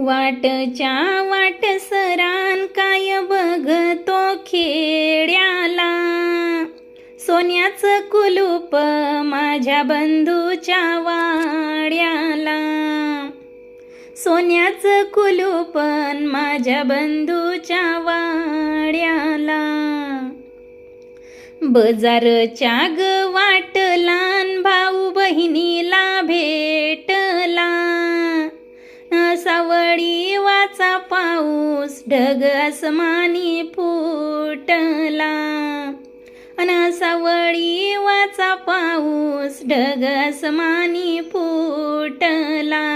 वाटच्या वाट सरान काय बघतो खेड्याला? सोन्याचं कुलूप माझ्या बंधूच्या वाड्याला. सोन्याचं कुलूपन माझ्या बंधूच्या वाड्याला. बजारच्या ग वाटलान भाऊ पाऊस ढग आसमानी फुटला. अनासावळी वाचा पाऊस ढग आसमानी फुटला.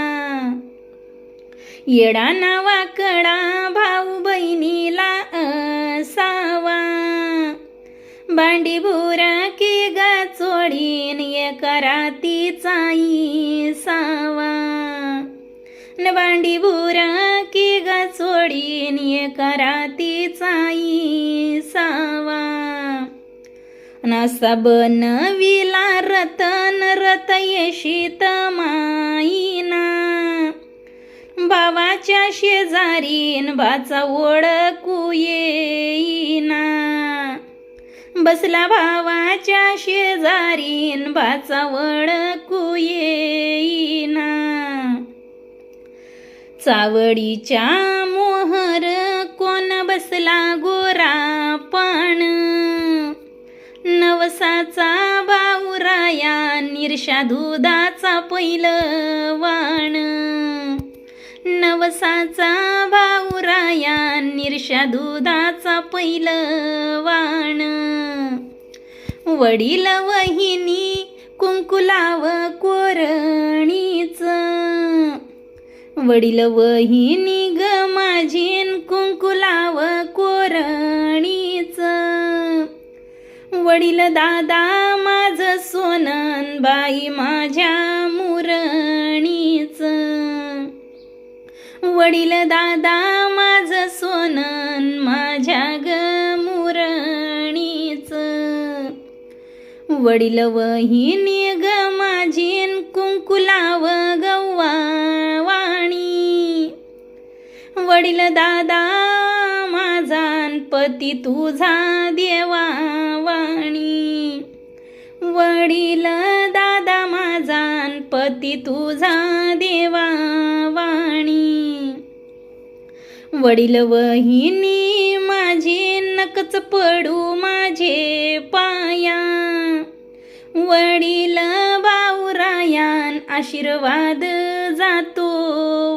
येडा नावाकडा भाऊ बहिणीला असावा. बांडी भुरा की गा चोडीन एका रातीचा सावा न बांडी भुरा की गा कराती चाई सावा. नसा बनविला रतन रत येशीत माईना. भावाच्या शेजारीन भाचा ओळखू येईना. बसला भावाच्या शेजारीन भाचा ओळखू येईना. चावडीच्या मोहर कोण बसला गोरा पण? नवसाचा बाऊराया निरशा दुधाचा पैलवाण नवसाचा बाऊराया निरशा दुधाचा पैलवाण वडील वहिनी कुंकुलाव कोरणीच. वडील वहिनी माझीन कुंकुलाव कोरणीच. वडील दादा माझ सोनन बाई माझ्या मुरणीच. वडील दादा माझ सोनन माझ्या ग मुरणीच. वडील वहिनी ग माझीन कुंकुलाव गव्वा वडील दादा माझान पती तुझा देवा वाणी. वडील दादा माझान पती तुझा देवा वाणी. वडील वहिनी माझी नकच पडू माझे पाया. वडील भाऊरायान आशीर्वाद जातो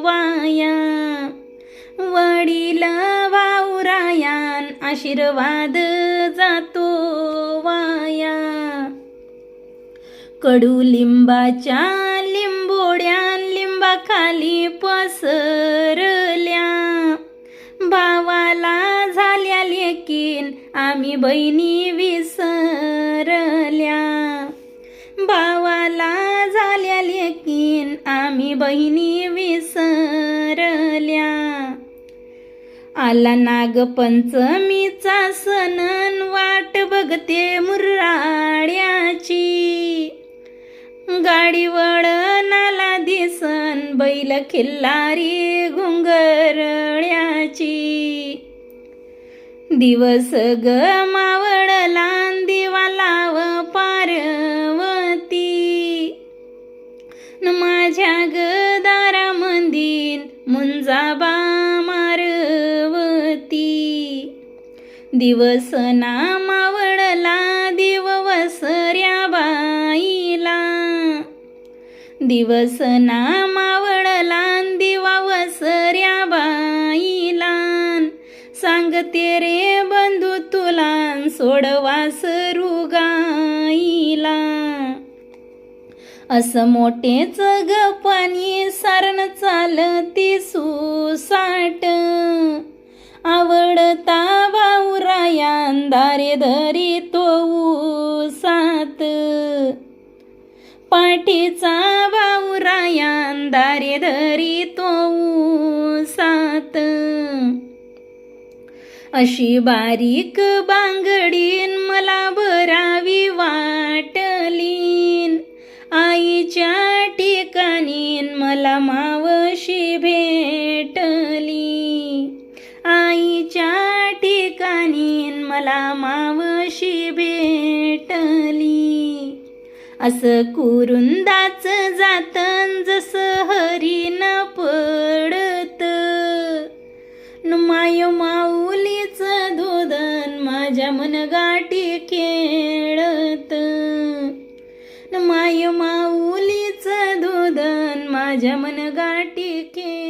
वाया. वडील वावरायान आशीर्वाद जातो वाया. कडुलिंबाच्या लिंबोड्यान लिंबाखाली पसरल्या. भावाला झाल्या लेकीन आम्ही बहिणी विसरल्या. भावाला झाल्या लेकीन आम्ही बहिणी विसर आला नागपंचमीचा सणन वाट बघते मुर्राड्याची. गाडी वळणाला दिसन बैल खिल्लारी घुंगरण्याची दिवस ग मावळला दिवा लाव पार्वती. न माझ्या ग दारा मंदिर मुंजाबा मारवती दिवस ना मावळला दिवसऱ्या बाईला. दिवस ना मावळला दिवा वसऱ्या बाईला. सांगते रे बंधू तुला सोडवास रुगाईला असं मोठेच गपानी सारण चालती सुसाट. आवड अंधारे दारे धरी तो सात पाठीचा बाऊरायान दारे धरी तो सात अशी बारीक बांगडीन मला भरावी वाटलीन. आईच्या ठिकाणी मला माव मला मावशी भेटली. असं कुरुंदाच जात जसं हरी न पडत. माय माऊलीच धोदन माझ्या मनगाठी खेळत. माय माऊलीच धोदन माझ्या मनगाठी खेळ